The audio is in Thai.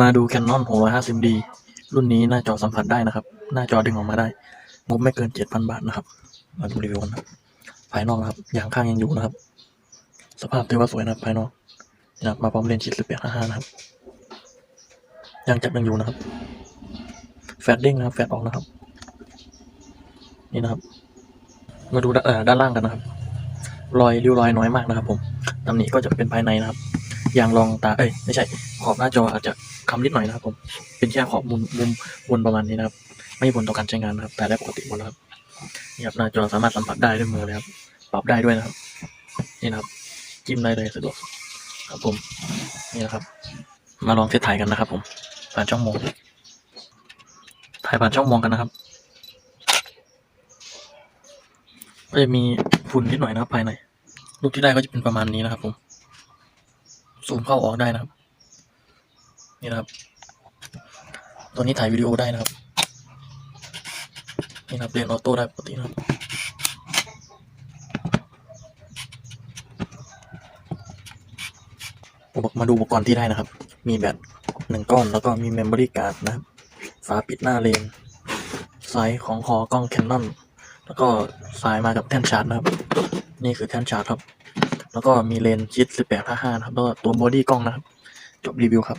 มาดู Canon 650D รุ่นนี้หน้าจอสัมผัสได้นะครับ หน้าจอดึงออกมาได้ งบไม่เกิน 7,000 บาทนะครับ มาดูรีวิวกันนะภายนอกนะครับ อย่างข้างยังอยู่นะครับ สภาพถือว่าสวยนะครับ ภายนอกนะครับมาพร้อมเลนส์ชิด1855นะครับยางจับยังอยู่นะครับ แฟดดิ้งนะครับ แฟดออกนะครับ นี่นะครับ มาดูด้านเอ่อด้านล่างกันนะครับ รอยริ้วรอยน้อยมากนะครับ ผมตำหนิก็จะเป็นภายในนะครับ อย่างรองตาเอ้ยไม่ใช่ ขอบหน้าจออาจจะคำนิดหน่อยนะครับผมเป็นแค่ขอบมุมมุมบนประมาณนี้นะครับ ไม่ผลต่อการใช้งานนะครับ แต่ได้ปกติหมดนะครับนี่ครับหน้าจอสามารถสัมผัสได้ด้วยมือเลยครับปรับได้ด้วยนะครับ นี่นะครับ จิ้มได้เลยสะดวกครับผมนี่นะครับ มาลองเทสถ่ายกันนะครับ ผมผ่านช่องมองถ่ายผ่านช่องมองกันนะครับก็จะมีฝุ่นนิดหน่อยนะครับภายในรูปที่ได้ก็จะเป็นประมาณนี้นะครับผม ซูมเข้าออกได้นะครับ นี่นะครับ ตัวนี้ถ่ายวิดีโอได้นะครับ นี่นะครับเรียนออโต้ได้ปกตินะครับอุปกรณ์มาดูอุปกรณ์ที่ได้นะครับ มีแบตหนึ่งก้อนแล้วก็มีเมมโมรี่การ์ดนะครับ ฝาปิดหน้าเลนไซส์ของคอกล้องแคนนอนแล้วก็สายมากับแท่นชาร์จนะครับ นี่คือแท่นชาร์จครับ แล้วก็มีเลนส์ชิด 1855นะครับ แล้วก็ตัวบอดี้กล้องนะครับ จบรีวิวครับ